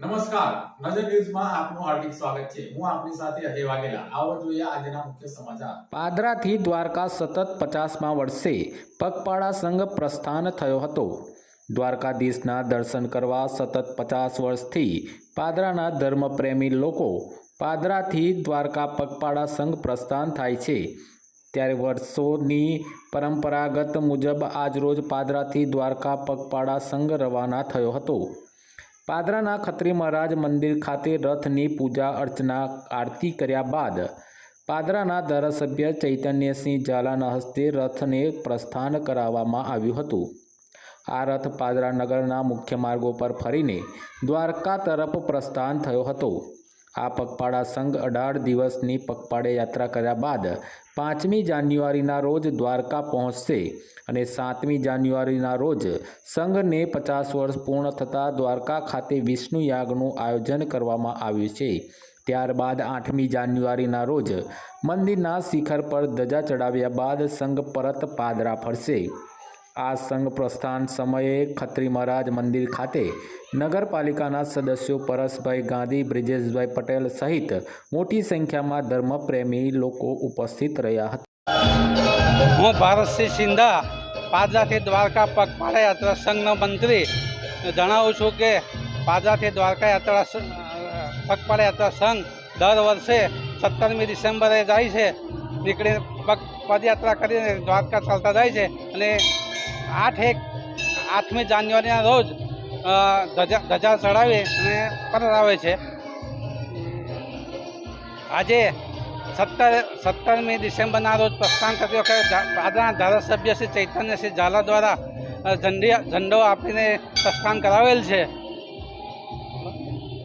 નમસ્કાર. નજર ન્યૂઝમાં આપનું હાર્દિક સ્વાગત છે. હું આપની સાથે અજય વાઘેલા. આવો જોઈએ આજના મુખ્ય સમાચાર. પાદરાથી દ્વારકા સતત પચાસમાં વર્ષે પગપાળા સંઘ પ્રસ્થાન થયો હતો. દ્વારકાધીશના દર્શન કરવા સતત પચાસ વર્ષથી પાદરાના ધર્મપ્રેમી લોકો પાદરાથી દ્વારકા પગપાળા સંઘ પ્રસ્થાન થાય છે. ત્યારે વર્ષોની પરંપરાગત મુજબ આજરોજ પાદરાથી દ્વારકા પગપાળા સંઘ રવાના થયો હતો. પાદરાના ખત્રી મહારાજ મંદિર ખાતે રથની પૂજા, અર્ચના, આરતી કર્યા બાદ પાદરાના ધારાસભ્ય ચૈતન્યસિંહ ઝાલાના હસ્તે રથને પ્રસ્થાન કરાવવામાં આવ્યું હતું. આ રથ પાદરા નગરના મુખ્ય માર્ગો પર ફરીને દ્વારકા તરફ પ્રસ્થાન થયો હતો. આ પગપાળા સંઘ અઢાર દિવસની પગપાળે યાત્રા કર્યા બાદ પાંચમી જાન્યુઆરીના રોજ દ્વારકા પહોંચશે અને સાતમી જાન્યુઆરીના રોજ સંઘને પચાસ વર્ષ પૂર્ણ થતાં દ્વારકા ખાતે વિષ્ણુ યાગનું આયોજન કરવામાં આવ્યું છે. ત્યારબાદ આઠમી જાન્યુઆરીના રોજ મંદિરના શિખર પર ધજા ચડાવ્યા બાદ સંઘ પરત પાદરા ફરશે. આ સંઘ પ્રસ્થાન સમયે ખત્રી મહારાજ મંદિર ખાતે નગરપાલિકાના સદસ્યો પરસભાઈ ગાંધી, બ્રિજેશભાઈ પટેલ સહિત મોટી સંખ્યામાં ધર્મપ્રેમી લોકો ઉપસ્થિત રહ્યા હતા. હું ભારતસિંહ સિંધા પાદરાથી દ્વારકા પગપાળા યાત્રા સંઘનો મંત્રી જણાવું છું કે પાદરાથી દ્વારકા યાત્રા પગપાળા યાત્રા સંઘ દર વર્ષે સત્તરમી ડિસેમ્બરે જાય છે. નીકળીને પદયાત્રા કરીને દ્વારકા ચાલતા જાય છે અને આઠ એક, આઠમી જાન્યુઆરીના રોજ ધજા ધજા ચડાવી અને પરત આવે છે. આજે સત્તર, સત્તરમી ડિસેમ્બરના રોજ પ્રસ્થાન કરતી વખતે પાદરના ધારાસભ્ય શ્રી ચૈતન્યસિંહ ઝાલા દ્વારા ઝંડી, ઝંડો આપીને પ્રસ્થાન કરાવેલ છે.